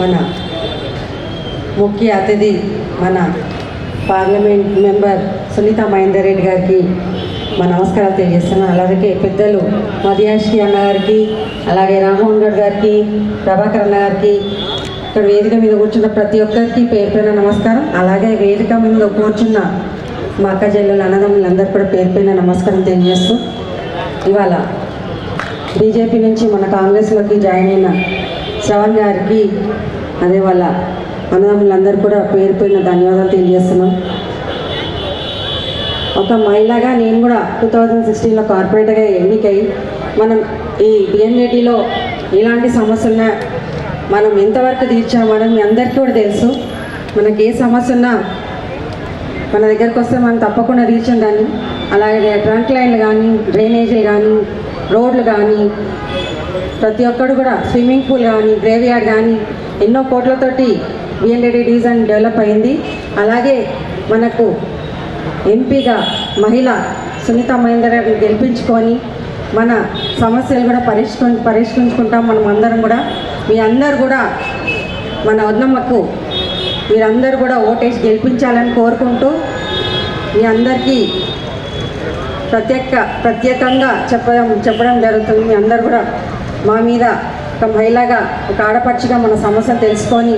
మన ముఖ్య అతిథి మన పార్లమెంట్ మెంబర్ సునీత మహేందర్ రెడ్డి గారికి మా నమస్కారాలు తెలియజేస్తున్నాను. అలాగే పెద్దలు మదియాష్కి అన్న గారికి అలాగే రామ్మోహన్ గౌడ్ గారికి ప్రభాకర్ అన్న గారికి ఇక్కడ వేదిక మీద కూర్చున్న ప్రతి ఒక్కరికి పేరు పైన నమస్కారం. అలాగే వేదిక మీద కూర్చున్న మా అక్క అన్నదమ్ములు అన్నదమ్ములందరూ కూడా పేరు పైన నమస్కారం తెలియజేస్తూ ఇవాళ బీజేపీ నుంచి మన కాంగ్రెస్లోకి జాయిన్ అయిన శ్రవణ్ గారికి అదే వాళ్ళ అన్నదమ్ములందరూ కూడా పేరు పోయిన ధన్యవాదాలు తెలియజేస్తున్నాం. ఒక మహిళగా నేను కూడా టూ థౌజండ్ సిక్స్టీన్లో కార్పొరేటర్గా ఎన్నికై మనం ఈ బిఎన్ఏటీలో ఎలాంటి సమస్యలున్నా మనం ఎంతవరకు తీర్చామని మీ అందరికీ కూడా తెలుసు. మనకి ఏ సమస్య ఉన్నా మన దగ్గరకు వస్తే మనం తప్పకుండా తీర్చండి దాన్ని అలాగే ట్రంక్ లైన్లు కానీ డ్రైనేజీలు కానీ రోడ్లు కానీ ప్రతి ఒక్కడు కూడా స్విమ్మింగ్ పూల్ కానీ గ్రేవ్ యార్డ్ కానీ ఎన్నో కోట్లతోటి బిఎల్ఏడి డివిజన్ డెవలప్ అయింది. అలాగే మనకు ఎంపీగా మహిళ సునీత మహేందర్ గారిని గెలిపించుకొని మన సమస్యలు కూడా పరిష్కరి పరిష్కరించుకుంటాం మనం అందరం కూడా. మీ అందరు కూడా మన వదనమ్మకు మీరందరూ కూడా ఓటేసి గెలిపించాలని కోరుకుంటూ మీ అందరికీ ప్రత్యేక ప్రత్యేకంగా చెప్పడం చెప్పడం జరుగుతుంది. మీ అందరు కూడా మా మీద ఒక మహిళగా ఒక ఆడపడుచుగా మన సమస్యలు తెలుసుకొని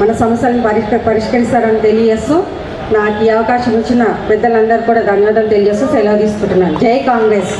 మన సమస్యలను పరిష్క పరిష్కరిస్తారని తెలియజేస్తూ నాకు ఈ అవకాశం ఇచ్చిన పెద్దలందరూ కూడా ధన్యవాదాలు తెలియజేస్తూ సెలవు తీసుకుంటున్నాను. జై కాంగ్రెస్.